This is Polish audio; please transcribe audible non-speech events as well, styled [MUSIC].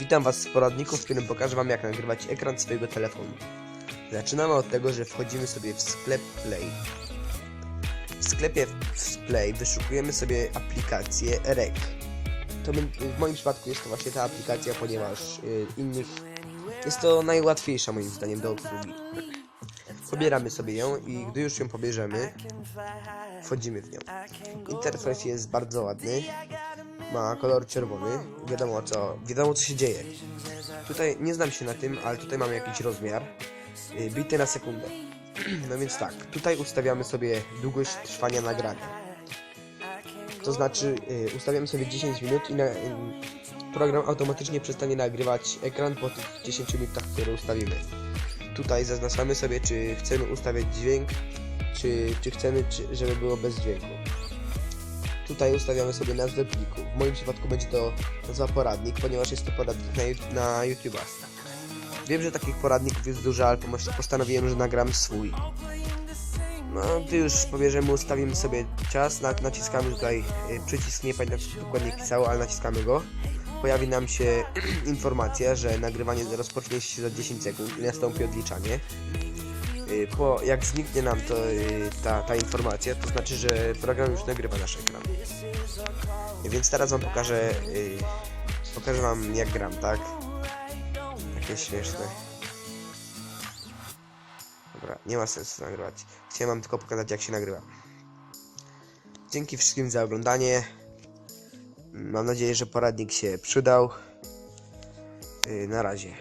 Witam Was w poradniku, w którym pokażę Wam jak nagrywać ekran swojego telefonu. Zaczynamy od tego, że wchodzimy sobie w sklep Play. W sklepie Play wyszukujemy sobie aplikację REC. To w moim przypadku jest to właśnie ta aplikacja, ponieważ y, innych jest to najłatwiejsza moim zdaniem do obsługi. Pobieramy sobie ją i gdy już ją pobierzemy, wchodzimy w nią. Interfejs jest bardzo ładny, ma kolor czerwony, wiadomo co, wiadomo co się dzieje. Tutaj nie znam się na tym, ale tutaj mamy jakiś rozmiar, y, bity na sekundę. [CLEARS THROAT] No więc tak, tutaj ustawiamy sobie długość trwania nagrania. To znaczy y, ustawiamy sobie 10 minut i na, y, program automatycznie przestanie nagrywać ekran po tych 10 minutach, które ustawimy. Tutaj zaznaczamy sobie, czy chcemy ustawiać dźwięk, czy, czy chcemy, czy, żeby było bez dźwięku. Tutaj ustawiamy sobie nazwę pliku. W moim przypadku będzie to nazwa poradnik, ponieważ jest to poradnik na, na YouTube'a. Wiem, że takich poradników jest dużo, ale postanowiłem, że nagram swój. No, gdy już pobierzemy, ustawimy sobie czas, na- naciskamy tutaj y, przycisk, nie pamiętam co dokładnie pisało, ale naciskamy go. Pojawi nam się [CLEARS THROAT] informacja, że nagrywanie rozpocznie się za 10 sekund i nastąpi odliczanie. Y, Po, jak zniknie nam to, y, ta, ta informacja, to znaczy, że program już nagrywa nasz ekran. Więc teraz wam pokażę, y, pokażę wam jak gram, tak? Takie śmieszne. Dobra, nie ma sensu nagrywać. Chciałem wam tylko pokazać jak się nagrywa. Dzięki wszystkim za oglądanie. Mam nadzieję, że poradnik się przydał. Y, Na razie.